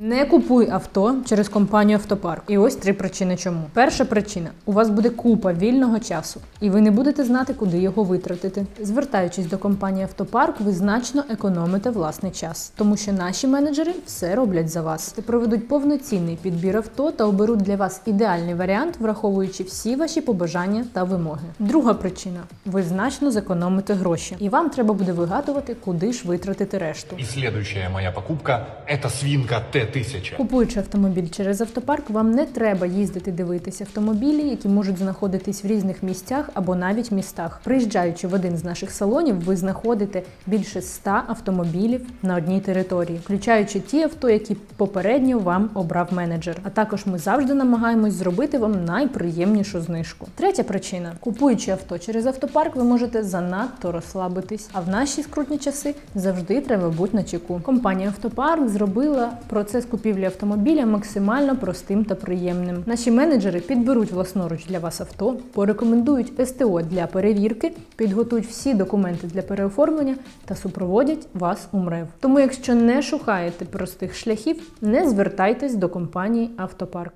Не купуй авто через компанію Автопарк. І ось три причини чому. Перша причина: у вас буде купа вільного часу, і ви не будете знати, куди його витратити. Звертаючись до компанії Автопарк, ви значно економите власний час, тому що наші менеджери все роблять за вас. Проведуть повноцінний підбір авто та оберуть для вас ідеальний варіант, враховуючи всі ваші побажання та вимоги. Друга причина: ви значно зекономите гроші, і вам треба буде вигадувати, куди ж витратити решту. И следующая моя покупка – это свинка Т-1000. Купуючи автомобіль через автопарк, вам не треба їздити дивитися автомобілі, які можуть знаходитись в різних місцях або навіть містах. Приїжджаючи в один з наших салонів, ви знаходите більше 100 автомобілів на одній території, включаючи ті авто, які попередньо вам обрав менеджер. А також ми завжди намагаємось зробити вам найприємнішу знижку. Третя причина: купуючи авто через автопарк, ви можете занадто розслабитись. А в наші скрутні часи завжди треба бути на чеку. Компанія Автопарк зробила процес купівлі автомобіля максимально простим та приємним. Наші менеджери підберуть власноруч для вас авто, порекомендують СТО для перевірки, підготують всі документи для переоформлення та супроводять вас у МРЕВ. Тому, якщо не шукаєте простих шляхів, не звертайтесь до компанії Автопарк.